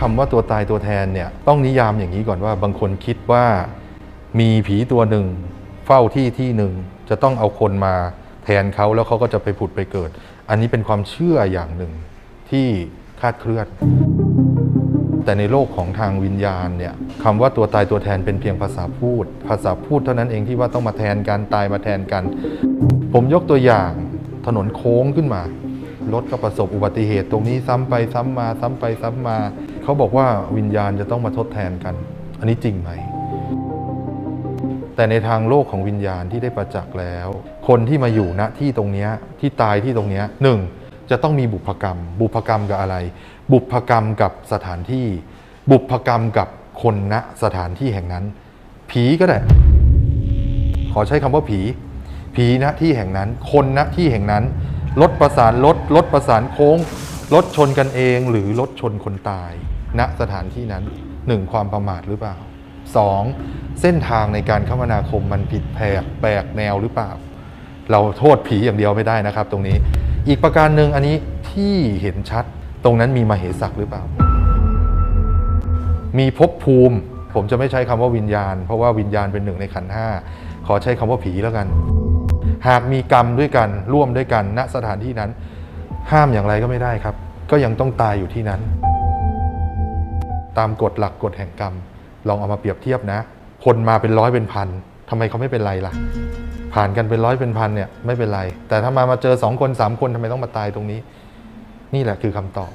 คำว่าตัวตายตัวแทนเนี่ยต้องนิยามอย่างนี้ก่อนว่าบางคนคิดว่ามีผีตัวหนึ่งเฝ้าที่ที่หนึ่งจะต้องเอาคนมาแทนเขาแล้วเขาก็จะไปผุดไปเกิด อันนี้เป็นความเชื่ออย่างหนึ่งที่คาดเคลื่อน แต่ในโลกของทางวิญญาณเนี่ยคำว่าตัวตายตัวแทนเป็นเพียงภาษาพูด ภาษาพูดเท่านั้นเองที่ว่าต้องมาแทนกันตายมาแทนกัน ผมยกตัวอย่างถนนโค้งขึ้นมารถก็ประสบอุบัติเหตุตรงนี้ซ้ำไปซ้ำมาซ้ำไปซ้ำมา เขาบอกว่าวิญญาณจะต้องมาทดแทนกัน อันนี้จริงไหม แต่ในทางโลกของวิญญาณที่ได้ประจักษ์แล้ว คนที่มาอยู่ณที่ตรงนี้ที่ตายที่ตรงนี้หนึ่งจะต้องมีบุพกรรม บุพกรรมกับอะไร บุพกรรมกับสถานที่ บุพกรรมกับคนณสถานที่แห่งนั้น ผีก็ได้ ขอใช้คำว่าผี ผีณที่แห่งนั้น คนณที่แห่งนั้นรถประสานรถรถประสานโค้ง รถชนกันเองหรือรถชนคนตายณสถานที่นั้นหนึ่งความประมาทหรือเปล่าสองเส้นทางในการคมนาคมมันผิดแผกแปลกแนวหรือเปล่า เราโทษผีอย่างเดียวไม่ได้นะครับ ตรงนี้อีกประการหนึ่งอันนี้ที่เห็นชัดตรงนั้นมีมาเหสักหรือเปล่า มีภพภูมิ ผมจะไม่ใช้คำว่าวิญญาณ เพราะว่าวิญญาณเป็นหนึ่งในขันห้าขอใช้คำว่าผีแล้วกัน หากมีกรรมด้วยกันร่วมด้วยกันณสถานที่นั้น ห้ามอย่างไรก็ไม่ได้ครับ ก็ยังต้องตายอยู่ที่นั้น ตามกฎหลักกฎแห่งกรรม ลองเอามาเปรียบเทียบนะ คนมาเป็นร้อยเป็นพันทำไมเขาไม่เป็นไรล่ะ ผ่านกันเป็นร้อยเป็นพันเนี่ยไม่เป็นไร แต่ถ้ามามาเจอสองคนสามคนทำไมต้องมาตายตรงนี้ นี่แหละคือคำตอบ